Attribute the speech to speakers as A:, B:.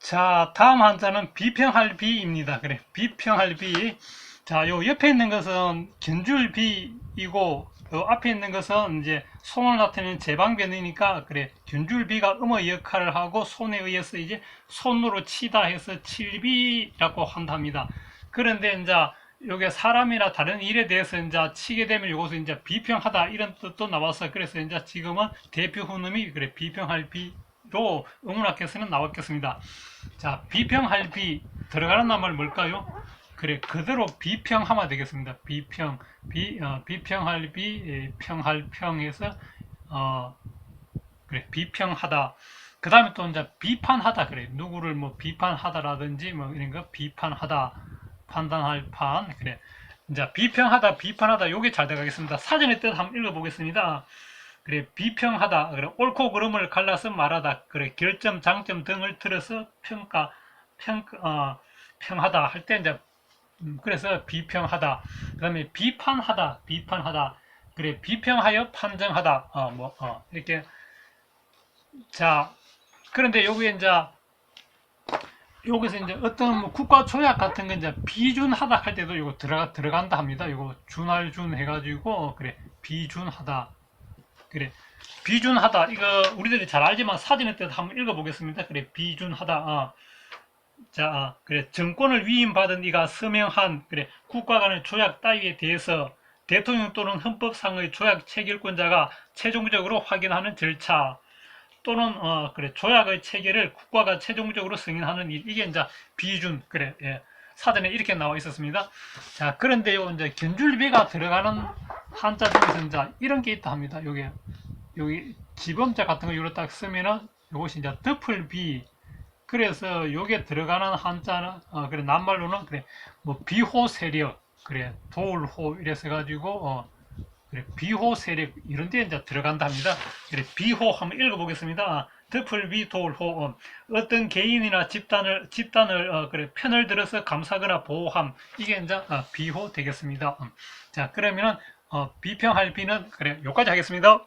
A: 자, 다음 한자는 비평할 비입니다. 그래, 비평할 비. 자, 요 옆에 있는 것은 견줄 비이고, 요 앞에 있는 것은 이제 손을 나타내는 제방변이니까, 그래, 견줄 비가 음의 역할을 하고, 손에 의해서 이제 손으로 치다 해서 칠비라고 한답니다. 그런데 이제 요게 사람이나 다른 일에 대해서 이제 치게 되면 요것은 이제 비평하다 이런 뜻도 나와서 그래서 이제 지금은 대표 훈음이 그래 비평할 비 로 응문학에서는 나왔겠습니다. 자 비평할 비 들어가는 말 뭘까요? 그래 그대로 비평하면 되겠습니다. 비평 비 어, 비평할 비 예, 평할 평에서 어 그래 비평하다. 그 다음에 또 이제 비판하다 그래. 누구를 뭐 비판하다라든지 뭐 이런 거 비판하다. 판단할 판 그래. 이제 비평하다 비판하다. 요게 잘 들어가겠습니다. 사전의 뜻 한번 읽어보겠습니다 그래 비평하다. 그래 옳고 그름을 갈라서 말하다. 그래 결점 장점 등을 들어서 평가 평 어, 평하다 할 때 이제 음, 그래서 비평하다. 그 다음에 비판하다 비판하다. 그래 비평하여 판정하다. 어, 뭐 어, 이렇게. 자 그런데 여기에 이제 여기서 이제 어떤 뭐 국가 조약 같은 거 이제 비준하다 할 때도 이거 들어가 들어간다 합니다. 이거 준할 준 해가지고 그래 비준하다 그래 비준하다 이거 우리들이 잘 알지만 사전의 뜻 한번 읽어보겠습니다. 그래 비준하다 아. 자 아, 그래 정권을 위임받은 이가 서명한 그래 국가 간의 조약 따위에 대해서 대통령 또는 헌법상의 조약 체결권자가 최종적으로 확인하는 절차 또는 어 그래 조약의 체계를 국가가 최종적으로 승인하는 일 이게 이제 비준 그래 예. 사전에 이렇게 나와 있었습니다. 자 그런데요 이제 견줄비가 들어가는 한자 중에서 이제 이런 게 있다 합니다. 요게 여기 기범자 같은 거 요로 딱 쓰면은 요것이 이제 덮을 비 그래서 요게 들어가는 한자는 어 그래 낱말로는 그래 뭐 비호 세력 그래 도울호 이래서 가지고 어 그래, 비호 세력 이런 데 이제 들어간다 합니다. 그래, 비호 한번 읽어보겠습니다. 도울호 어, 어떤 개인이나 집단을 집단을 어, 그래 편을 들어서 감사하거나 보호함 이게 이제 어, 비호 되겠습니다. 음. 자 그러면은 어, 비평할 비는 그래 여기까지 하겠습니다.